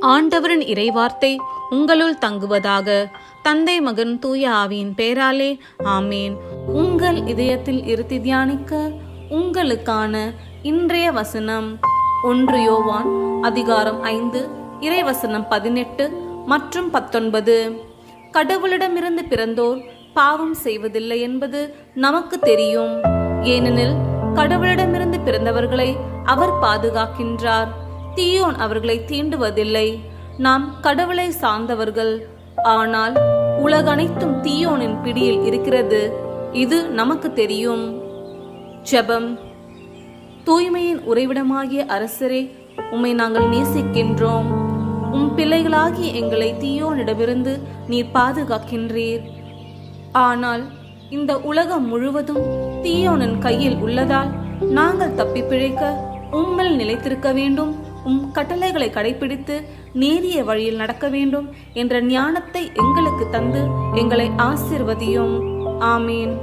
ஆண்டவரின் இறைவார்த்தை உங்களுள் தங்குவதாக. தந்தை மகன் தூய ஆவியின் பேராலே ஆமேன். உங்கள் இதயத்தில் இருத்தி தியானிக்க உங்களுக்கான இன்றைய வசனம் ஒன்று யோவான் அதிகாரம் ஐந்து இறைவசனம் பதினெட்டு மற்றும் பத்தொன்பது. கடவுளிடமிருந்து பிறந்தோர் பாவம் செய்வதில்லை என்பது நமக்கு தெரியும். ஏனெனில் கடவுளிடமிருந்து பிறந்த அவர்களை அவர் பாதுகாக்கின்றார். தீயோன் அவர்களை தீண்டுவதில்லை. நாம் கடவுளை சார்ந்தவர்கள். ஆனால் உலகனைத்தும் தீயோனின் பிடியில் இருக்கிறது. இது நமக்கு தெரியும். ஜெபம். தூய்மையின் உறைவிடமாகிய அரசரே உம்மை நாங்கள் நேசிக்கின்றோம். உம் பிள்ளைகளாகிய எங்களை தீயோனிடமிருந்து நீர் பாதுகாக்கின்றீர். ஆனால் இந்த உலகம் முழுவதும் தீயோனின் கையில் உள்ளதால் நாங்கள் தப்பி பிழைக்க உம்மில் நிலைத்திருக்க வேண்டும். உம் கட்டளைகளை கடைபிடித்து நேரிய வழியில் நடக்க வேண்டும் என்ற ஞானத்தை எங்களுக்கு தந்து எங்களை ஆசிர்வதியும். ஆமீன்.